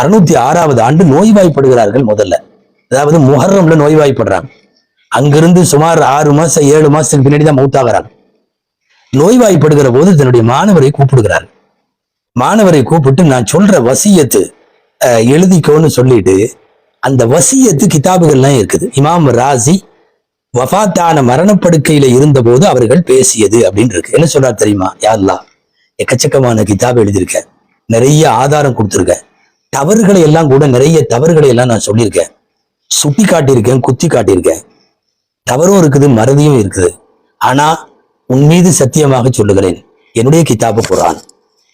அறுநூத்தி ஆறாவது ஆண்டு நோய்வாய்ப்படுகிறார்கள் முதல்ல. அதாவது முஹர்ரம்ல நோய்வாய்ப்படுறாங்க. அங்கிருந்து சுமார் ஆறு மாசம் ஏழு மாசத்துக்கு பின்னாடி தான் மௌத்தாகிறாங்க நோய்வாய்ப்படுகிற போது தன்னுடைய மாணவரை கூப்பிடுகிறார். மாணவரை கூப்பிட்டு நான் சொல்ற வசியத்து எழுதிக்கோன்னு சொல்லிட்டு அந்த வசியத்து கிதாபுகள்லாம் இருக்குது. இமாம் ராசி வஃபாத்தான மரணப்படுக்கையில இருந்தபோது அவர்கள் பேசியது அப்படின்னு இருக்கு. என்ன சொல்றார் தெரியுமா? யாருலா எக்கச்சக்கமான கிதாப் எழுதியிருக்கேன் நிறைய ஆதாரம் கொடுத்துருக்கேன் தவறுகளை எல்லாம் கூட நிறைய தவறுகளை எல்லாம் நான் சொல்லியிருக்கேன். சுட்டி காட்டியிருக்கேன் குத்தி காட்டியிருக்கேன். தவறும் இருக்குது மறதியும் இருக்குது. ஆனா உன் மீது சத்தியமாக சொல்லுகிறேன். என்னுடைய கிதாபு குரான்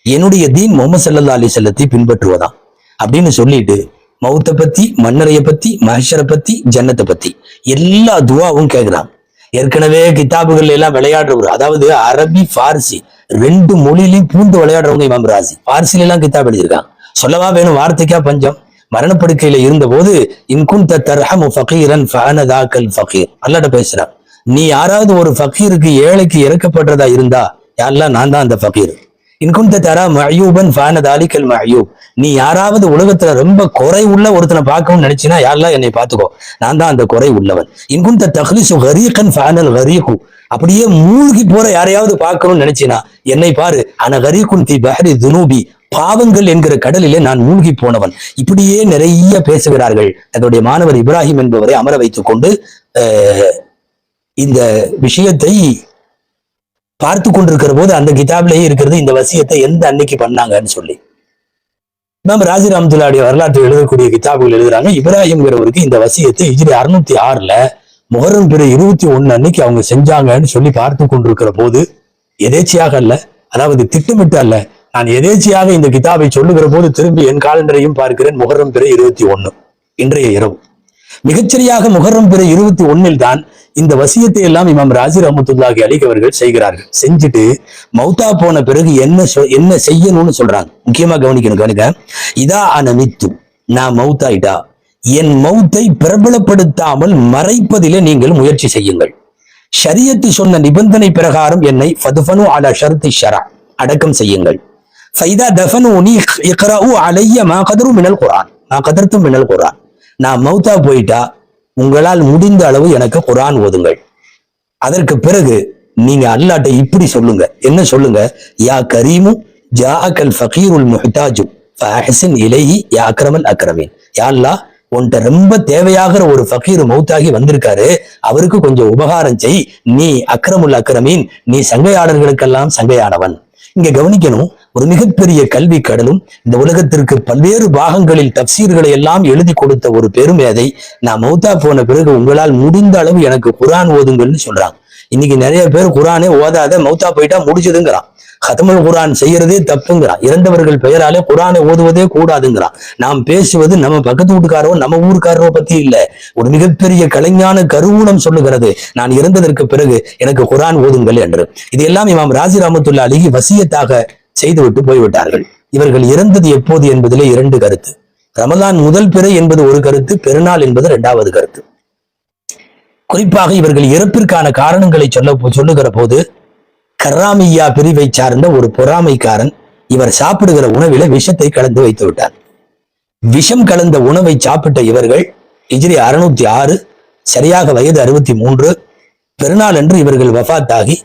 என்னுடைய தீன் முகமது சல்லா அலி செல்லத்தை பின்பற்றுவதான் அப்படின்னு சொல்லிட்டு மௌத்தை பத்தி மன்னரைய பத்தி மஹஷரை பத்தி ஜன்னத்தை பத்தி எல்லா துவாவும் கேட்கிறான். ஏற்கனவே கிதாபுகள் எல்லாம் விளையாடுறவர் அதாவது அரபி பார்சி ரெண்டு மொழியிலையும் பூந்து விளையாடுறவங்க இமாம் ராசி. ஃபார்சில எல்லாம் கிதாப் எழுதியிருக்காங்க சொல்லவா வேணும் வார்த்தைக்கா பஞ்சம்? மரணப்படுக்கையில இருந்தபோது இன்குன் தர்ஹமு ஃபகீரன் ஃபஅனதாக்கல் ஃபகீர். அல்லாட்ட பேசுறான். நீ யாராவது ஒரு ஃபகீருக்கு ஏழைக்கு இறக்கப்படுறதா இருந்தா யாரெல்லாம் நான் தான் அந்த ஃபகீர்? இன்குந்த தரா மயூபன் ஃபஅனதாலிக்கல் மயூப் நீ யாராவது உலகத்துல ரொம்ப குறை உள்ள ஒருத்தனை பார்க்கணும்னு நினைச்சினா யாரெல்லாம் என்னை பார்த்துக்கோ? நான் தான் அந்த குறை உள்ளவன். இன்குந்த தஹ்லிசு ஹரீகன் ஃபஅனல் ஹரீகு. அப்படியே மூழ்கி போற யாரையாவது பார்க்கணும்னு நினைச்சினா என்னை பாரு. அன ஹரீகுன் தி பஹரி துனூபி. பாவங்கள் என்கிற கடலிலே நான் மூழ்கி போனவன். இப்படியே நிறைய பேசுகிறார்கள். தன்னுடைய மாணவர் இப்ராஹிம் என்பவரை அமர வைத்துக் கொண்டு இந்த விஷயத்தை பார்த்து கொண்டிருக்கிற போது அந்த கிதாபிலேயே இருக்கிறது இந்த வசியத்தை எந்த அன்னைக்கு பண்ணாங்கன்னு சொல்லி. இமாம் ராஜி ரஹமத்துல்லாவுடைய வரலாற்றை எழுதக்கூடிய கிதாபுகள் எழுதுறாங்க இப்ராஹிம்ங்கிறவருக்கு இந்த வசியத்தை இஜிரி அறுநூத்தி ஆறுல முகரம் பிற இருபத்தி ஒன்னு அன்னைக்கு அவங்க செஞ்சாங்கன்னு சொல்லி பார்த்து கொண்டிருக்கிற போது எதேச்சியாக அல்ல அதாவது திட்டமிட்டு அல்ல நான் எதேச்சையாக இந்த கிதாபை சொல்லுகிற போது திரும்பி என் காலண்டரையும் பார்க்கிறேன். முகரம் பிற இருபத்தி ஒண்ணு இன்றைய இரவு. மிகச்சரியாக முகரம் பிற இருபத்தி ஒன்னில் தான் இந்த வசியத்தை எல்லாம் இமாம் ராஜி ரஹமத்துல்லாஹி அலிக் அவர்கள் செய்கிறார்கள். செஞ்சுட்டு மௌத்தா போன பிறகு என்ன என்ன செய்யணும்னு சொல்றாங்க. முக்கியமா கவனிக்கணும் கவனிக்க இதா அனமித்து நான் மௌத்தாயிட்டா? என் மௌத்தை பிரபலப்படுத்தாமல் மறைப்பதிலே நீங்கள் முயற்சி செய்யுங்கள். ஷரியத்து சொன்ன நிபந்தனை பிரகாரம் என்னை ஃபதுஃபனு அலா ஷர்தி ஷரா அடக்கம் செய்யுங்கள். ஃபைதா தஃபனூனி இக்ரவு அலைய மா கதரு மினல் குரான் மா கதர்த்தும் மினல் குரான் நான் மௌத்தா போயிட்டா உங்களால் முடிந்த அளவு எனக்கு குரான் ஓதுங்கள். அதற்கு பிறகு நீங்க அல்லாட்ட இப்படி சொல்லுங்க. என்ன சொல்லுங்க? யா கரீமு ஜா ஜாஅக்கல் ஃபகீருல் முஹ்தாஜு ஃபஹசின் இலைஹி யா அக்ரமல் அக்ரமீன். யா அல்லாஹ் உன்கிட்ட ரொம்ப தேவையாகிற ஒரு ஃபகீர் மௌத்தாகி வந்திருக்காரு. அவருக்கு கொஞ்சம் உபகாரம் செய். நீ அக்ரமுல் அக்ரமீன் நீ சங்கையாளர்களுக்கெல்லாம் சங்கையானவன். இங்க கவனிக்கணும் ஒரு மிகப்பெரிய கல்வி கடலும் இந்த உலகத்திற்கு பல்வேறு பாகங்களில் தப்சீர்களை எல்லாம் எழுதி கொடுத்த ஒரு பெருமேதை நான் மௌத்தா போன பிறகு உங்களால் முடிந்த அளவு எனக்கு குரான் ஓதுங்கள்னு சொல்றாங்க இன்னைக்கு நிறைய பேர் குரானே ஓதாத மௌத்தா போயிட்டா முடிச்சதுங்கிறான் ஹதமுல் குரான் செய்யறதே தப்புங்கிறான் இறந்தவர்கள் பெயராலே குரானை ஓதுவதே கூடாதுங்கிறான் நாம் பேசுவது நம்ம பக்கத்து வீட்டுக்காரோ நம்ம ஊருக்காரோ பத்தி இல்ல. ஒரு மிகப்பெரிய கலைஞான கருவூலம் சொல்லுகிறது. நான் இறந்ததற்கு பிறகு எனக்கு குரான் ஓதுங்கள் என்று. இதையெல்லாம் இமாம் ராஜி ராமத்துல்லா அலிகி வசியத்தாக செய்துவிட்டு போய்விட்டார்கள். இவர்கள் இறந்தது எப்போது என்பதிலே இரண்டு கருத்து. ரமதான் முதல் பிறை என்பது ஒரு கருத்து பெருநாள் என்பது இரண்டாவது கருத்து. குறிப்பாக இவர்கள் இறப்பிற்கான காரணங்களை சொல்ல சொல்லுகிற போது கர்ராமியா பிரிவை சார்ந்த ஒரு பொறாமைக்காரன் இவர் சாப்பிடுகிற உணவில விஷத்தை கலந்து வைத்து விட்டார். விஷம் கலந்த உணவை சாப்பிட்ட இவர்கள் இஜ்ரி அறுநூத்தி ஆறு சரியாக வயது அறுபத்தி மூன்று பெருநாள் அன்று இவர்கள் வஃபாத்தாகி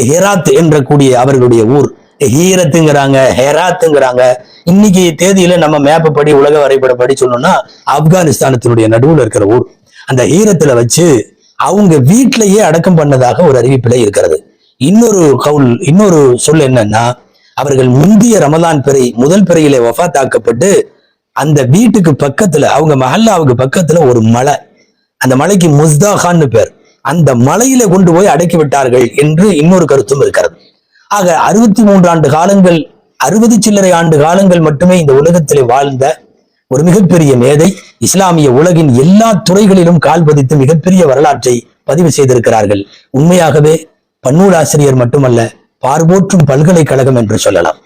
ஹெராத் என்ற கூடிய அவர்களுடைய ஊர் ஹீரத்துங்கிறாங்க ஹெராத்துங்கிறாங்க. இன்னைக்கு தேதியில நம்ம மேப்பு படி உலக வரைபடப்படி சொல்லணும்னா ஆப்கானிஸ்தானத்தினுடைய நடுவுல இருக்கிற ஊர். அந்த ஹீரத்துல வச்சு அவங்க வீட்டிலேயே அடக்கம் பண்ணதாக ஒரு அறிவிப்பிலே இருக்கிறது. இன்னொரு கவுல் இன்னொரு சொல் என்னன்னா அவர்கள் முந்திய ரமதான் பிறை முதல் பிறையிலே வஃபாத்தாக்கப்பட்டு அந்த வீட்டுக்கு பக்கத்துல அவங்க மஹல்லாவுக்கு பக்கத்துல ஒரு மலை. அந்த மலைக்கு முஸ்தாகான்னு பேர். அந்த மலையில கொண்டு போய் அடக்கி விட்டார்கள் என்று இன்னொரு கருத்தும் இருக்கிறது. ஆக அறுபத்தி மூன்று ஆண்டு காலங்கள் அறுபது சில்லறை ஆண்டு காலங்கள் மட்டுமே இந்த உலகத்திலே வாழ்ந்த ஒரு மிகப்பெரிய மேதை இஸ்லாமிய உலகின் எல்லா துறைகளிலும் கால் பதித்து மிகப்பெரிய வரலாற்றை பதிவு செய்திருக்கிறார்கள். உண்மையாகவே பன்னூலாசிரியர் மட்டுமல்ல பார்போற்றும் பல்கலைக்கழகம் என்று சொல்லலாம்.